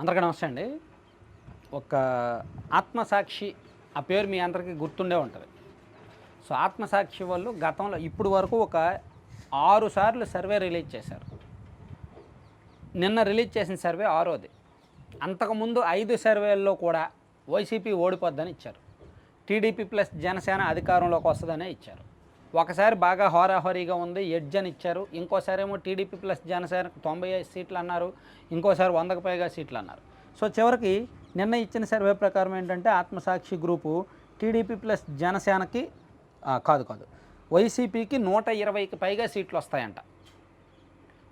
అందరికీ నమస్తే అండి. ఒక ఆత్మసాక్షి ఆ పేరు మీ అందరికీ గుర్తుండే ఉంటుంది. సో ఆత్మసాక్షి వాళ్ళు గతంలో ఇప్పుడు వరకు ఒక ఆరు సార్లు సర్వే రిలీజ్ చేశారు. నిన్న రిలీజ్ చేసిన సర్వే ఆరోది. అంతకుముందు ఐదు సర్వేల్లో కూడా వైసీపీ ఓడిపోద్దని ఇచ్చారు. టీడీపీ ప్లస్ జనసేన అధికారంలోకి వస్తుందనే ఇచ్చారు. ఒకసారి బాగా హోరాహోరీగా ఉంది ఎడ్జ్ అని ఇచ్చారు. ఇంకోసారి ఏమో టీడీపీ ప్లస్ జనసేన తొంభై ఐదు సీట్లు అన్నారు. ఇంకోసారి వందకు పైగా సీట్లు అన్నారు. సో చివరికి నిన్న ఇచ్చిన సర్వే ప్రకారం ఏంటంటే ఆత్మసాక్షి గ్రూపు టీడీపీ ప్లస్ జనసేనకి కాదు కాదు. వైసీపీకి నూట ఇరవైకి పైగా సీట్లు వస్తాయంట.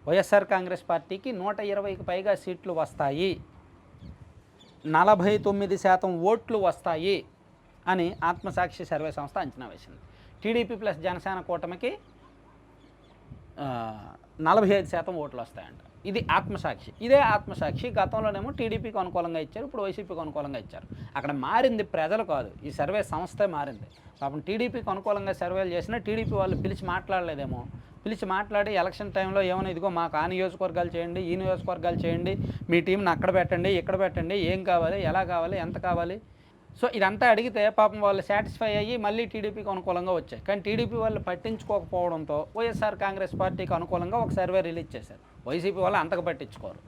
వైఎస్ఆర్ కాంగ్రెస్ పార్టీకి నూట ఇరవైకి పైగా సీట్లు వస్తాయి. నలభై తొమ్మిది శాతం ఓట్లు వస్తాయి అని ఆత్మసాక్షి సర్వే సంస్థ అంచనా వేసింది. టీడీపీ ప్లస్ జనసేన కూటమికి నలభై ఐదు శాతం ఓట్లు వస్తాయంట. ఇది ఆత్మసాక్షి. ఇదే ఆత్మసాక్షి. గతంలోనేమో టీడీపీకి అనుకూలంగా ఇచ్చారు ఇప్పుడు వైసీపీకి అనుకూలంగా ఇచ్చారు. అక్కడ మారింది ప్రజలు కాదు. ఈ సర్వే సంస్థే మారింది. పాపం టీడీపీకి అనుకూలంగా సర్వేలు చేసినా టీడీపీ వాళ్ళు పిలిచి మాట్లాడలేదేమో. పిలిచి మాట్లాడి ఎలక్షన్ టైంలో ఏమైనా ఇదిగో మాకు ఆ నియోజకవర్గాలు చేయండి ఈ నియోజకవర్గాలు చేయండి మీ టీంని అక్కడ పెట్టండి ఇక్కడ పెట్టండి ఏం కావాలి ఎలా కావాలి ఎంత కావాలి సో ఇదంతా అడిగితే పాపం వాళ్ళు సాటిస్ఫై అయ్యి మళ్ళీ టీడీపీకి అనుకూలంగా వచ్చాయి. కానీ టీడీపీ వాళ్ళు పట్టించుకోకపోవడంతో వైఎస్ఆర్ కాంగ్రెస్ పార్టీకి అనుకూలంగా ఒక సర్వే రిలీజ్ చేశారు. వైసీపీ వాళ్ళు అంతకు పట్టించుకోరు.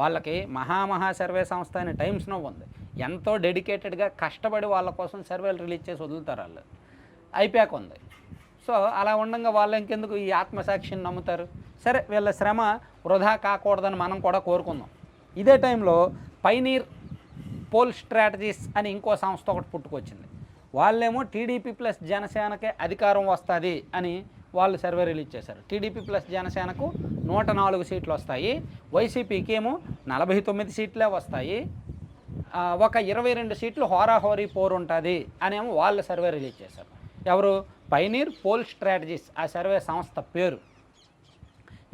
వాళ్ళకి మహామహా సర్వే సంస్థ అనే టైమ్స్ నో ఉంది. ఎంతో డెడికేటెడ్గా కష్టపడి వాళ్ళ కోసం సర్వేలు రిలీజ్ చేసి వదులుతారు వాళ్ళు. అయిపోయాక ఉంది. సో అలా ఉండగా వాళ్ళు ఇంకెందుకు ఈ ఆత్మసాక్షిని నమ్ముతారు? సరే వీళ్ళ శ్రమ వృధా కాకూడదని మనం కూడా కోరుకుందాం. ఇదే టైంలో పైనీర్ పోల్ స్ట్రాటజీస్ అని ఇంకో సంస్థ ఒకటి పుట్టుకొచ్చింది. వాళ్ళేమో టీడీపీ ప్లస్ జనసేనకే అధికారం వస్తుంది అని వాళ్ళు సర్వే రిలీజ్ చేశారు. టీడీపీ ప్లస్ జనసేనకు నూట నాలుగు సీట్లు వస్తాయి. వైసీపీకి ఏమో నలభై తొమ్మిది సీట్లే వస్తాయి. ఒక ఇరవై రెండు సీట్లు హోరాహోరీ పోరు ఉంటుంది అనేమో వాళ్ళు సర్వే రిలీజ్ చేశారు. ఎవరు? పైనీర్ పోల్ స్ట్రాటజీస్ ఆ సర్వే సంస్థ పేరు.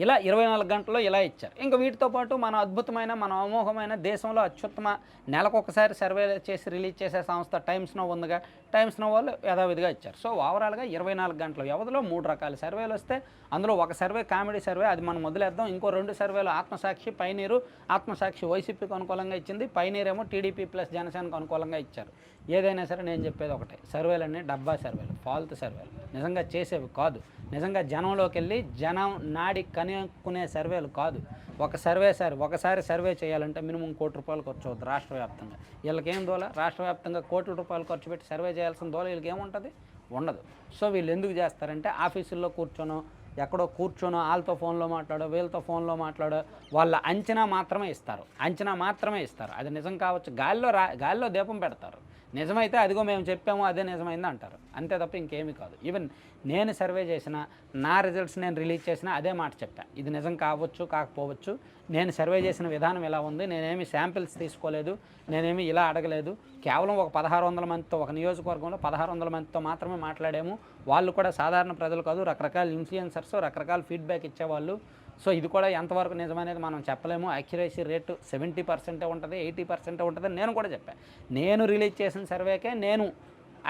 ఇలా ఇరవై నాలుగు గంటల్లో ఇలా ఇచ్చారు. ఇంకా వీటితో పాటు మన అద్భుతమైన మన అమోఘమైన దేశంలో అత్యుత్తమ నెలకొకసారి సర్వే చేసి రిలీజ్ చేసే సంస్థ టైమ్స్ నో ఉందిగా. టైమ్స్ నో వాళ్ళు యథావిధిగా ఇచ్చారు. సో ఓవరాల్గా ఇరవై నాలుగు గంటల వ్యవధిలో మూడు రకాల సర్వేలు వస్తే అందులో ఒక సర్వే కామెడీ సర్వే అది మనం వదిలేద్దాం. ఇంకో రెండు సర్వేలు ఆత్మసాక్షి పైనీరు ఆత్మసాక్షి వైసీపీకి అనుకూలంగా ఇచ్చింది. పైనీర్ ఏమో టీడీపీ ప్లస్ జనసేనకు అనుకూలంగా ఇచ్చారు. ఏదైనా సరే నేను చెప్పేది ఒకటే. సర్వేలన్నీ డబ్బా సర్వేలు ఫాల్తు సర్వేలు. నిజంగా చేసేవి కాదు. నిజంగా జనంలోకి వెళ్ళి జనం నాడి అనుకునే సర్వేలు కాదు. ఒక సర్వే సార్ ఒకసారి సర్వే చేయాలంటే మినిమం కోటి రూపాయలు ఖర్చు అవుతుంది రాష్ట్ర వ్యాప్తంగా. వీళ్ళకేం దోల? రాష్ట్ర వ్యాప్తంగా కోట్ల రూపాయలు ఖర్చు పెట్టి సర్వే చేయాల్సిన దోల వీళ్ళకి ఏముంటుంది? ఉండదు. సో వీళ్ళు ఎందుకు చేస్తారంటే ఆఫీసుల్లో కూర్చొనో ఎక్కడో కూర్చొనో వాళ్ళతో ఫోన్లో మాట్లాడో వీళ్ళతో ఫోన్లో మాట్లాడో వాళ్ళ అంచనా మాత్రమే ఇస్తారు. అంచనా మాత్రమే ఇస్తారు. అది నిజం కావచ్చు. గాల్లో రా గాల్లో దీపం పెడతారు. నిజమైతే అదిగో మేము చెప్పాము అదే నిజమైంది అంటారు. అంతే తప్ప ఇంకేమీ కాదు. ఈవెన్ నేను సర్వే చేసిన నా రిజల్ట్స్ నేను రిలీజ్ చేసిన అదే మాట చెప్పాను ఇది నిజం కావచ్చు కాకపోవచ్చు నేను సర్వే చేసిన విధానం ఇలా ఉంది నేనేమి శాంపిల్స్ తీసుకోలేదు నేనేమి ఇలా అడగలేదు. కేవలం ఒక పదహారు వందల మందితో ఒక నియోజకవర్గంలో పదహారు వందల మందితో మాత్రమే మాట్లాడాము. వాళ్ళు కూడా సాధారణ ప్రజలు కాదు రకరకాల ఇన్ఫ్లుయెన్సర్స్ రకరకాల ఫీడ్బ్యాక్ ఇచ్చేవాళ్ళు. సో ఇది కూడా ఎంతవరకు నిజమనేది మనం చెప్పలేము. యాక్యురసీ రేటు సెవెంటీ పర్సెంటే ఉంటుంది ఎయిటీ పర్సెంటే ఉంటుంది నేను కూడా చెప్పాను నేను రిలీజ్ చేసిన సర్వేకే నేను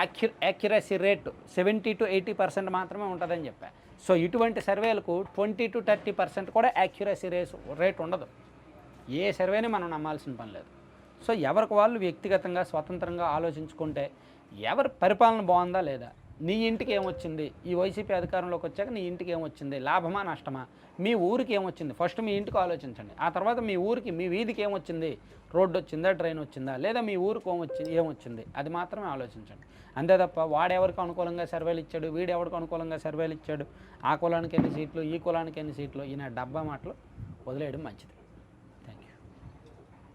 యాక్యు accuracy rate seventy to eighty percent మాత్రమే ఉంటుందని చెప్పాను సో ఇటువంటి సర్వేలకు ట్వంటీ టు థర్టీ పర్సెంట్ కూడా యాక్యురసీ రేసు రేట్ ఉండదు. ఏ సర్వేని మనం నమ్మాల్సిన పని లేదు. సో ఎవరికి వాళ్ళు వ్యక్తిగతంగా స్వతంత్రంగా ఆలోచించుకుంటే ఎవరి పరిపాలన బాగుందా లేదా? నీ ఇంటికి ఏమొచ్చింది? ఈ వైసీపీ అధికారంలోకి వచ్చాక నీ ఇంటికి ఏమొచ్చింది? లాభమా నష్టమా? మీ ఊరికి ఏమొచ్చింది? ఫస్ట్ మీ ఇంటికి ఆలోచించండి. ఆ తర్వాత మీ ఊరికి మీ వీధికి ఏమొచ్చింది? రోడ్డు వచ్చిందా ట్రైన్ వచ్చిందా లేదా మీ ఊరికి ఏమొచ్చింది ఏమొచ్చింది? అది మాత్రమే ఆలోచించండి. అంతే తప్ప వాడెవరికి అనుకూలంగా సర్వేలు ఇచ్చాడు? వీడెవరికి అనుకూలంగా సర్వేలు ఇచ్చాడు? ఆ కులానికి ఎన్ని సీట్లు ఈ కులానికి ఎన్ని సీట్లు ఈయన డబ్బా మాటలు వదిలేయడం మంచిది.